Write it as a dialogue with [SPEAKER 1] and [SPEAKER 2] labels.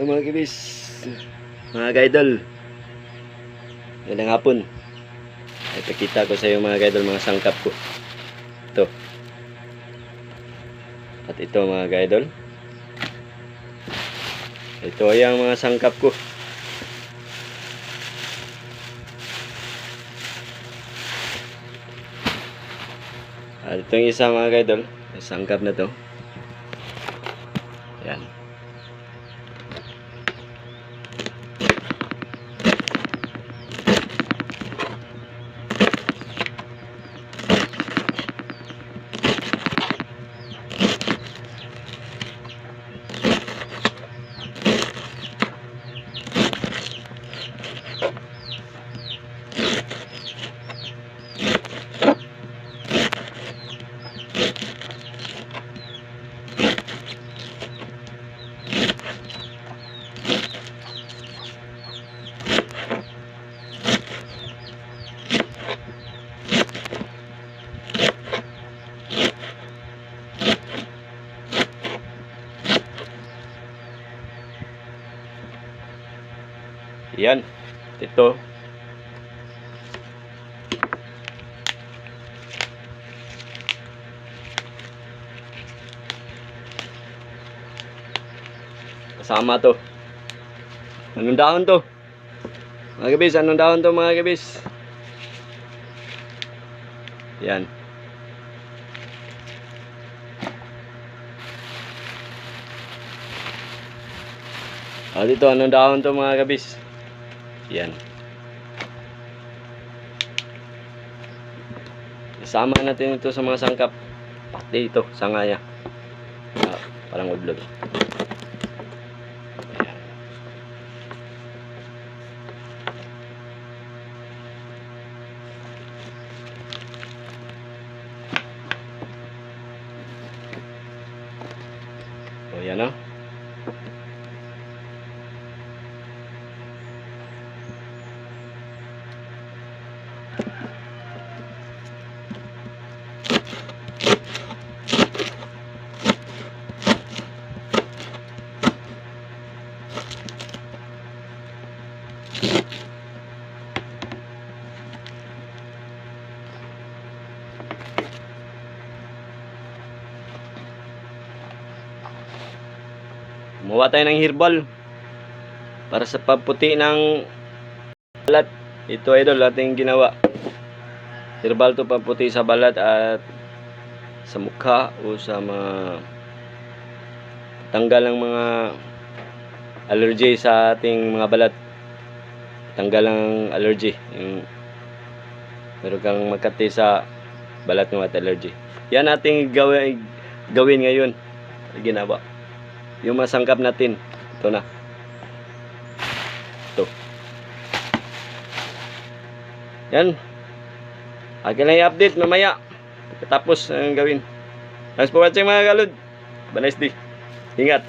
[SPEAKER 1] Hello mga kibis, mga gaidol. Magandang hapon. Ipakita ko sa iyo mga gaidol, mga sangkap ko. Ito. At ito mga gaidol. Ito ay ang mga sangkap ko. At itong isa mga gaidol, yung sangkap na to. Yan. Yan. Ito. Kasama to. Anong dahon to? Mga kabis, anong dahon to mga kabis? Yan. Ah, dito, anong dahon to mga kabis? Yan. Isama natin ito sa mga sangkap. Pati ito, sangaya. Ah, parang udlog. O, yan o. Gumawa tayo ng herbal para sa pagputi ng balat. Ito idol ating ginawa. Herbal to pagputi sa balat at sa mukha o sa mga tanggal ng mga allergy sa ating mga balat. Tanggal ang allergy. Yung meron kang magkati sa balat mo at allergy. Yan ating gawin, gawin ngayon. Ginawa yung masangkap natin. Ito na. Ito. Yan. Akin lang i-update mamaya. Tapos ang gawin? Thanks for watching mga kalud have a nice day. Ingat